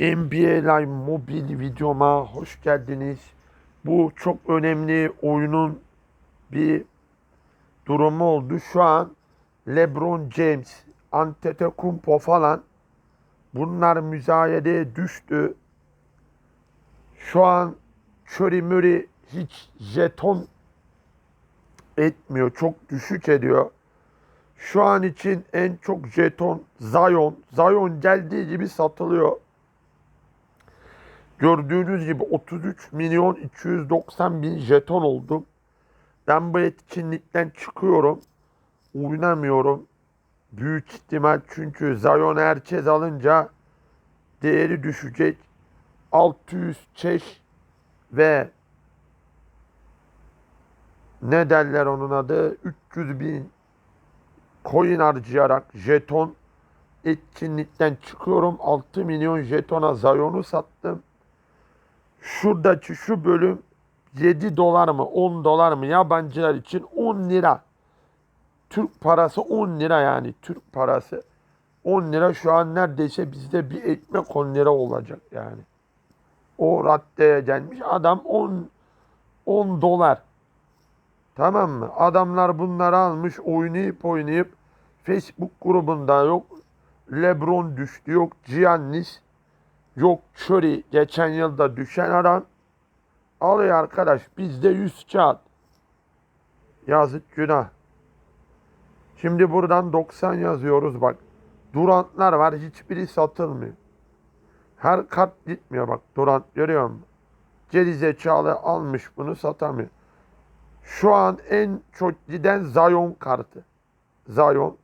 NBA Live mobil videoma hoş geldiniz. Bu çok önemli oyunun bir durumu oldu. Şu an LeBron James, Antetokounmpo falan bunlar müzayedeye düştü. Şu an Curry Murray hiç jeton etmiyor. Çok düşük ediyor. Şu an için en çok jeton Zion. Zion geldiği gibi satılıyor. Gördüğünüz gibi 33 milyon 290 bin jeton oldu. Ben bu etkinlikten çıkıyorum. Oynamıyorum. Büyük ihtimal çünkü Zion herkes alınca değeri düşecek. 600 çeş ve ne derler onun adı 300 bin coin harcayarak jeton etkinlikten çıkıyorum. 6 milyon jetona Zion'u sattım. Şuradaki şu bölüm 7 dolar mı 10 dolar mı yabancılar için 10 lira. Türk parası 10 lira yani Türk parası. 10 lira şu an neredeyse bizde bir ekmek 10 lira olacak yani. O raddeye gelmiş adam 10 10 dolar. Tamam mı? Adamlar bunları almış oynayıp oynayıp Facebook grubunda yok Lebron düştü yok Giannis yok Curry geçen yılda düşen adam alıyor arkadaş bizde 100 kağıt. Yazık günah. Şimdi buradan 90 yazıyoruz bak. Durantlar var hiçbiri satılmıyor. Her kart gitmiyor bak Durant görüyor musun? Geri zekalı almış bunu satamıyor. Şu an en çok giden Zion kartı. Zion.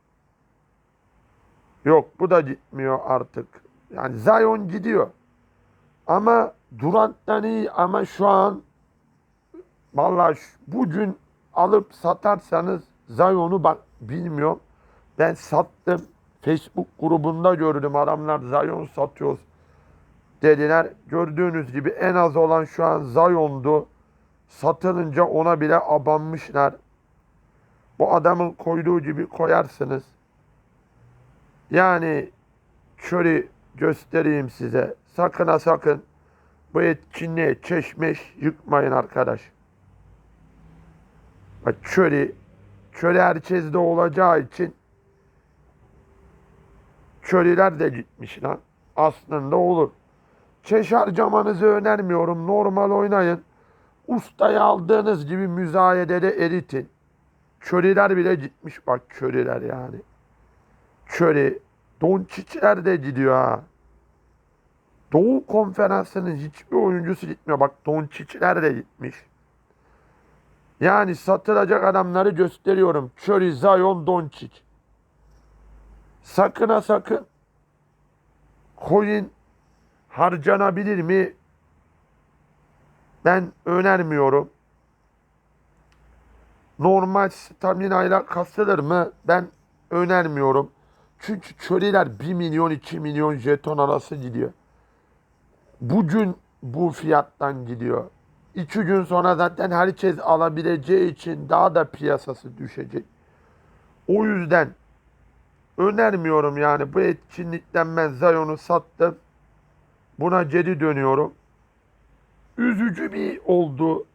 Yok bu da gitmiyor artık. Yani Zion gidiyor. Ama Durant'tan iyi ama şu an vallahi şu- bugün alıp satarsanız Zion'u bak bilmiyorum. Ben sattım. Facebook grubunda gördüm adamlar Zion satıyoruz dediler. Gördüğünüz gibi en az olan şu an Zion'du. Satılınca ona bile abanmışlar. Bu adamın koyduğu gibi koyarsınız. Yani şöyle göstereyim size. Sakın ha sakın bu etkinliğe çeşmeş yıkmayın arkadaş. Bak şöyle şöyle herkeste olacağı için çöliler de gitmiş lan. Aslında olur. Çeş harcamanızı önermiyorum. Normal oynayın. Ustayı aldığınız gibi müzayedede eritin. Köriler bile gitmiş bak köriler yani. Köri. Donçiçler de gidiyor ha. Doğu konferansının hiçbir oyuncusu gitmiyor. Bak Donçiçler de gitmiş. Yani satılacak adamları gösteriyorum. Curry, Zion, Doncic. Sakın ha sakın. Coin harcanabilir mi? Ben önermiyorum. Normal stamina ile kasılır mı? Ben önermiyorum. Çünkü çöreler 1 milyon 2 milyon jeton arası gidiyor. Bugün bu fiyattan gidiyor. İki gün sonra zaten herkes alabileceği için daha da piyasası düşecek. O yüzden önermiyorum yani bu etkinlikten ben Zion'u sattım. Buna geri dönüyorum. Üzücü bir oldu.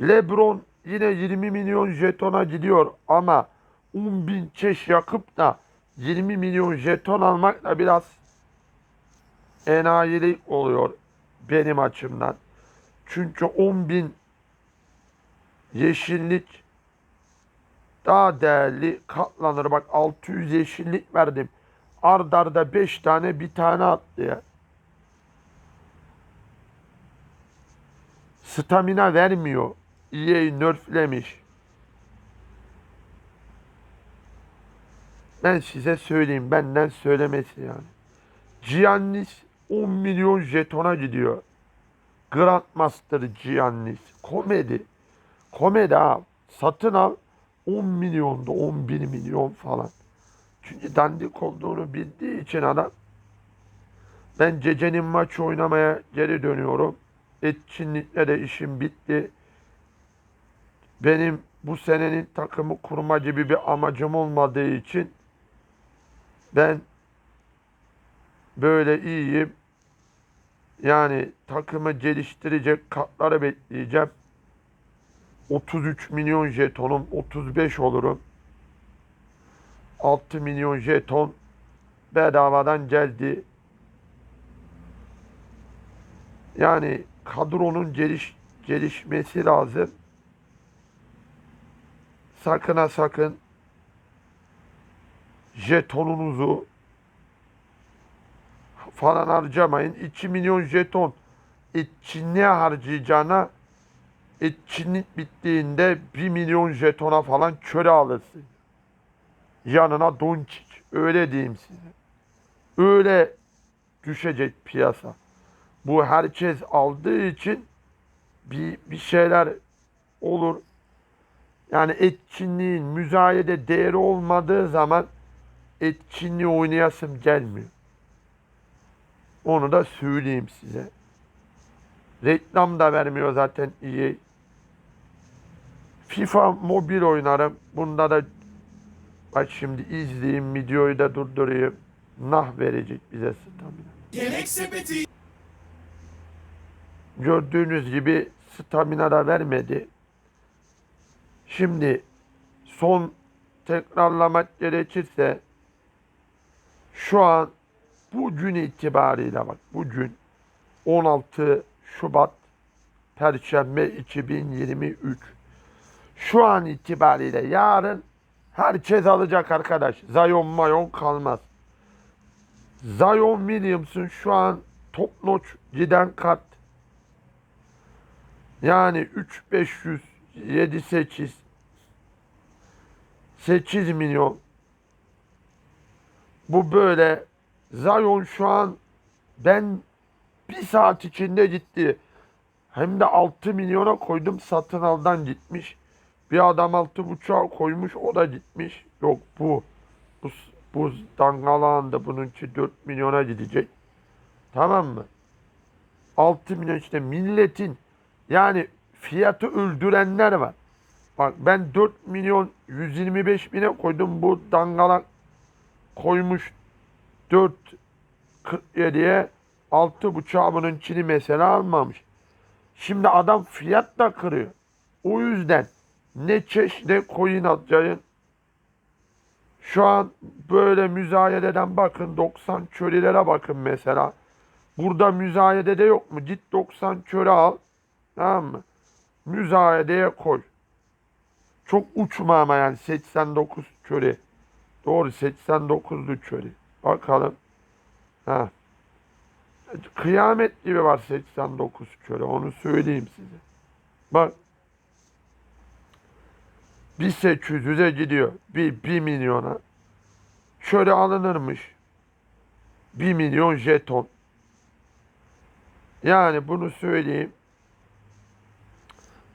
Lebron yine 20 milyon jetona gidiyor ama 10 bin çeş yakıp da 20 milyon jeton almak da biraz enayilik oluyor benim açımdan. Çünkü 10 bin yeşillik daha değerli katlanır. Bak 600 yeşillik verdim. Ard arda 5 tane bir tane attı ya. Stamina vermiyor. EA nerflemiş. Ben size söyleyeyim. Benden söylemesi yani. Giannis 10 milyon jetona gidiyor. Grandmaster Giannis. Komedi. Komedi ha. Satın al. 10 milyonda 11 milyon falan. Çünkü dandik olduğunu bildiği için adam ben Cece'nin maç oynamaya geri dönüyorum. Etkinlikle de işim bitti. Benim bu senenin takımı kurma gibi bir amacım olmadığı için ben böyle iyiyim. Yani takımı geliştirecek katları bekleyeceğim. 33 milyon jetonum 35 olurum. 6 milyon jeton bedavadan geldi. Yani kadronun geliş, gelişmesi lazım. Sakın ha sakın jetonunuzu falan harcamayın. 2 milyon jeton etkinliğe harcayacağına etkinlik bittiğinde 1 milyon jetona falan köre alırsın. Yanına Doncic. Öyle diyeyim size. Öyle düşecek piyasa. Bu herkes aldığı için bir, bir şeyler olur. Yani etkinliğin müzayede değeri olmadığı zaman etkinliği oynayasım gelmiyor. Onu da söyleyeyim size. Reklam da vermiyor zaten iyi. FIFA mobil oynarım. Bunda da bak şimdi izleyeyim videoyu da durdurayım. Nah verecek bize stamina. Sepeti. Gördüğünüz gibi stamina da vermedi. Şimdi son tekrarlamak gerekirse şu an bugün itibariyle bak bugün 16 Şubat Perşembe 2023 şu an itibariyle yarın herkes alacak arkadaş. Zion Mayon kalmaz. Zion Williamson şu an top notch giden kart. Yani 3 500 7 8 8 milyon. Bu böyle Zion şu an ben bir saat içinde gitti. Hem de 6 milyona koydum satın aldan gitmiş. Bir adam altı buçuğa koymuş o da gitmiş. Yok bu. Bu, bu dangalağında bununki 4 milyona gidecek. Tamam mı? 6 milyon işte milletin yani fiyatı öldürenler var. Bak ben 4 milyon 125 bine koydum. Bu dangalak koymuş 4 47'ye 6 buçuğa bununkini mesela almamış. Şimdi adam fiyat da kırıyor. O yüzden ne çeş ne koyun atacaksın. Şu an böyle müzayededen bakın 90 çölelere bakın mesela. Burada müzayedede yok mu? Git 90 çöre al. Tamam mı? Müzayedeye koy. Çok uçma ama yani 89 çöre. Doğru 89'lu çöre. Bakalım. Ha. Kıyamet gibi var 89 çöre. Onu söyleyeyim size. Bak. Bir 800'e gidiyor. Bir, bir milyona. Şöyle alınırmış. Bir milyon jeton. Yani bunu söyleyeyim.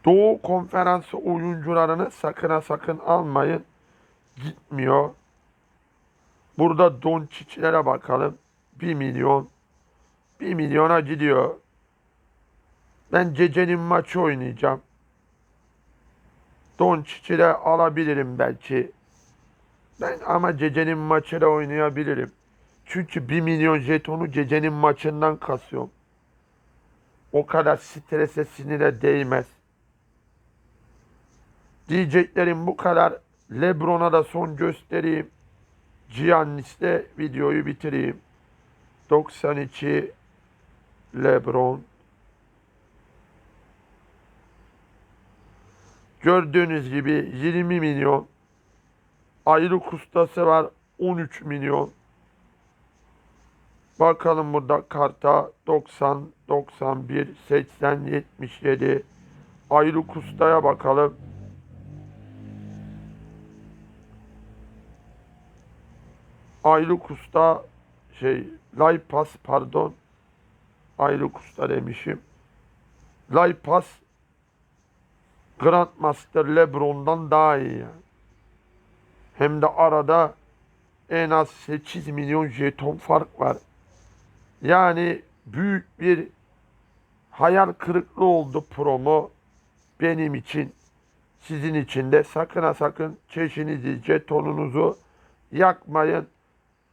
Doğu konferansı oyuncularını sakın ha sakın almayın. Gitmiyor. Burada Doncic'lere bakalım. 1 milyon. 1 milyona gidiyor. Ben Cece'nin maçı oynayacağım. Doncic'i de alabilirim belki. Ben ama Cece'nin maçı da oynayabilirim. Çünkü 1 milyon jetonu Cece'nin maçından kasıyorum. O kadar strese sinire değmez. Diyeceklerim bu kadar. Lebron'a da son göstereyim. Giannis'le videoyu bitireyim. 92 Lebron. Gördüğünüz gibi 20 milyon. Aylık ustası var 13 milyon. Bakalım burada karta 90, 91, 80, 77. Aylık ustaya bakalım. Aylık usta şey Laypas pardon. Aylık usta demişim. Laypas Grandmaster Lebron'dan daha iyi yani. Hem de arada en az 8 milyon jeton fark var. Yani büyük bir hayal kırıklığı oldu promo benim için. Sizin için de sakın ha sakın çeşinizi, jetonunuzu yakmayın.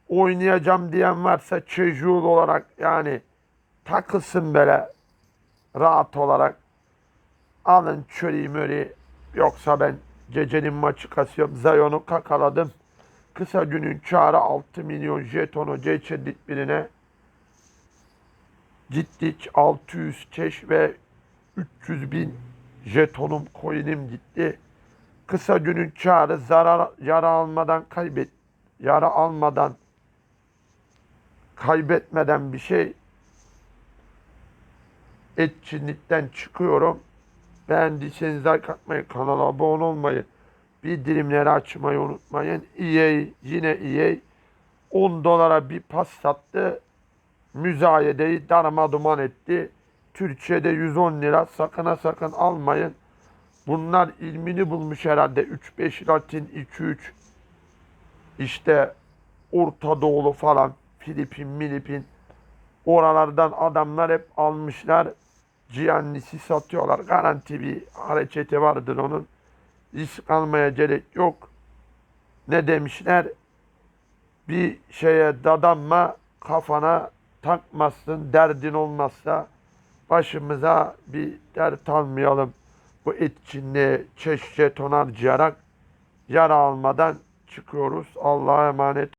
Oynayacağım diyen varsa casual olarak yani takılsın böyle rahat olarak alın çöreği möreği yoksa ben gecenin maçı kasıyorum. Zayon'u kakaladım. Kısa günün çağrı 6 milyon jetonu geçirdik birine. Gittik 600 keş ve 300 bin jetonum coin'im gitti. Kısa günün çağrı zarar yara almadan kaybet yara almadan kaybetmeden bir şey etkinlikten çıkıyorum. Beğendiyseniz like atmayı, kanala abone olmayı, bildirimleri açmayı unutmayın. EA yine EA 10 dolara bir pas sattı. Müzayedeyi darma duman etti. Türkiye'de 110 lira sakın ha sakın almayın. Bunlar ilmini bulmuş herhalde. 3-5 Latin 2-3 işte Orta Doğulu falan Filipin, Milipin oralardan adamlar hep almışlar. Ciannisi satıyorlar. Garanti bir hareketi vardır onun. Risk almaya gerek yok. Ne demişler? Bir şeye dadanma kafana takmazsın. Derdin olmazsa başımıza bir dert almayalım. Bu etkinliğe çeşit jeton harcayarak yara almadan çıkıyoruz. Allah'a emanet.